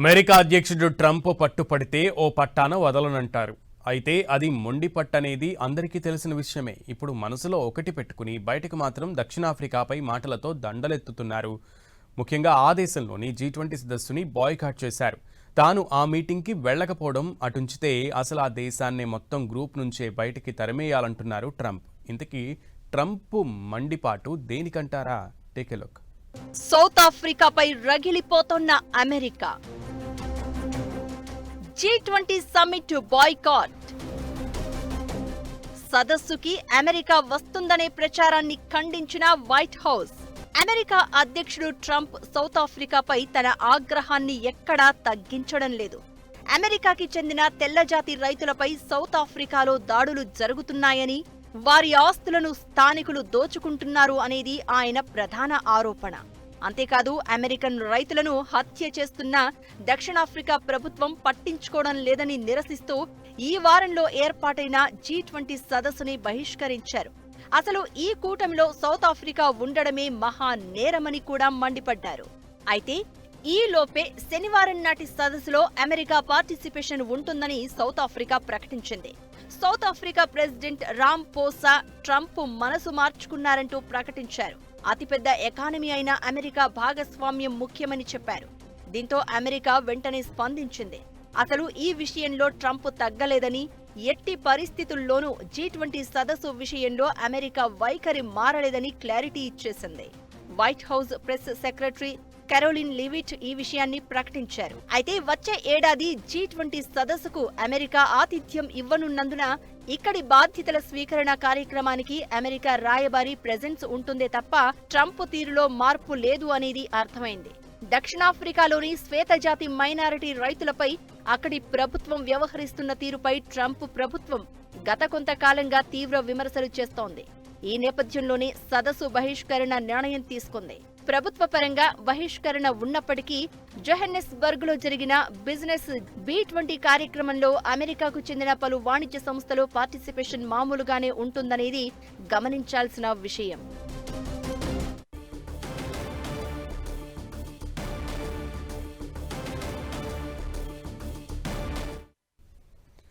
America అధ్యక్షుడు Trump పట్టుపడితే ఓ పట్టాన వదలనంటారు. అయితే అది మొండి పట్టనేది అందరికీ తెలిసిన విషయమే. ఇప్పుడు మనసులో ఒకటి పెట్టుకుని బయటకు మాత్రం దక్షిణాఫ్రికాపై మాటలతో దండలెత్తుతున్నారు. ముఖ్యంగా ఆ దేశంలోని జీ ట్వంటీ సదస్సుని బాయ్కాట్ చేశారు. తాను ఆ మీటింగ్కి వెళ్ళకపోవడం అటుంచితే అసలు ఆ దేశాన్ని మొత్తం గ్రూప్ నుంచే బయటికి తరిమేయాలంటున్నారు ట్రంప్. ఇంతకీ ట్రంప్ మండిపాటు దేనికంటారా? Take look. సౌత్ ఆఫ్రికాపై రగిలిపోతున్న America. G twenty summit boycott సదస్సుకి America వస్తుందనే ప్రచారాన్ని ఖండించిన వైట్ హౌస్. అమెరికా అధ్యక్షుడు ట్రంప్ సౌత్ ఆఫ్రికాపై తన ఆగ్రహాన్ని ఎక్కడా తగ్గించడం లేదు. అమెరికాకి చెందిన తెల్లజాతి రైతులపై సౌత్ ఆఫ్రికాలో దాడులు జరుగుతున్నాయని వారి ఆస్తులను స్థానికులు దోచుకుంటున్నారు అనేది ఆయన ప్రధాన ఆరోపణ. అంతేకాదు అమెరికన్ రైతులను హత్య చేస్తున్న దక్షిణాఫ్రికా ప్రభుత్వం పట్టించుకోవడం లేదని నిరసిస్తూ ఈ వారంలో ఏర్పాటైన జీ ట్వంటీ సదస్సుని బహిష్కరించారు. అసలు ఈ కూటమిలో సౌత్ ఆఫ్రికా ఉండడమే మహా నేరమని కూడా మండిపడ్డారు. అయితే ఈ లోపే శనివారం నాటి సదస్సులో అమెరికా పార్టిసిపేషన్ ఉంటుందని సౌత్ ఆఫ్రికా ప్రకటించింది. South Africa president Ramaphosa Trump మనసు మార్చుకున్నారంటూ ప్రకటించారు. అతిపెద్ద ఎకానమీ అయిన అమెరికా భాగస్వామ్యం ముఖ్యమని చెప్పారు. దీంతో అమెరికా వెంటనే స్పందించింది. అసలు ఈ విషయంలో ట్రంప్ తగ్గలేదని ఎట్టి పరిస్థితుల్లోనూ జీ ట్వంటీ సదస్సు విషయంలో అమెరికా వైఖరి మారలేదని క్లారిటీ ఇచ్చేసింది. White House press secretary Karoline Leavitt ఈ విషయాన్ని ప్రకటించారు. అయితే వచ్చే ఏడాది జీ ట్వంటీ సదస్సుకు అమెరికా ఆతిథ్యం ఇవ్వనున్నందున ఇక్కడి బాధ్యతల స్వీకరణ కార్యక్రమానికి అమెరికా రాయబారి ప్రెజెన్స్ ఉంటుందే తప్ప ట్రంప్ తీరులో మార్పు లేదు అనేది అర్థమైంది. దక్షిణాఫ్రికాలోని శ్వేతజాతి మైనారిటీ రైతులపై అక్కడి ప్రభుత్వం వ్యవహరిస్తున్న తీరుపై ట్రంప్ ప్రభుత్వం గత కొంతకాలంగా తీవ్ర విమర్శలు చేస్తోంది. ఈ నేపథ్యంలోనే సదస్సు బహిష్కరణ నిర్ణయం తీసుకుంది. ప్రభుత్వ పరంగా బహిష్కరణ ఉన్నప్పటికీ జోహెన్నెస్బర్గ్లో జరిగిన బిజినెస్ బి ట్వంటీ కార్యక్రమంలో అమెరికాకు చెందిన పలు వాణిజ్య సంస్థలు పార్టిసిపేషన్ మామూలుగానే ఉంటుందనేది గమనించాల్సిన విషయం.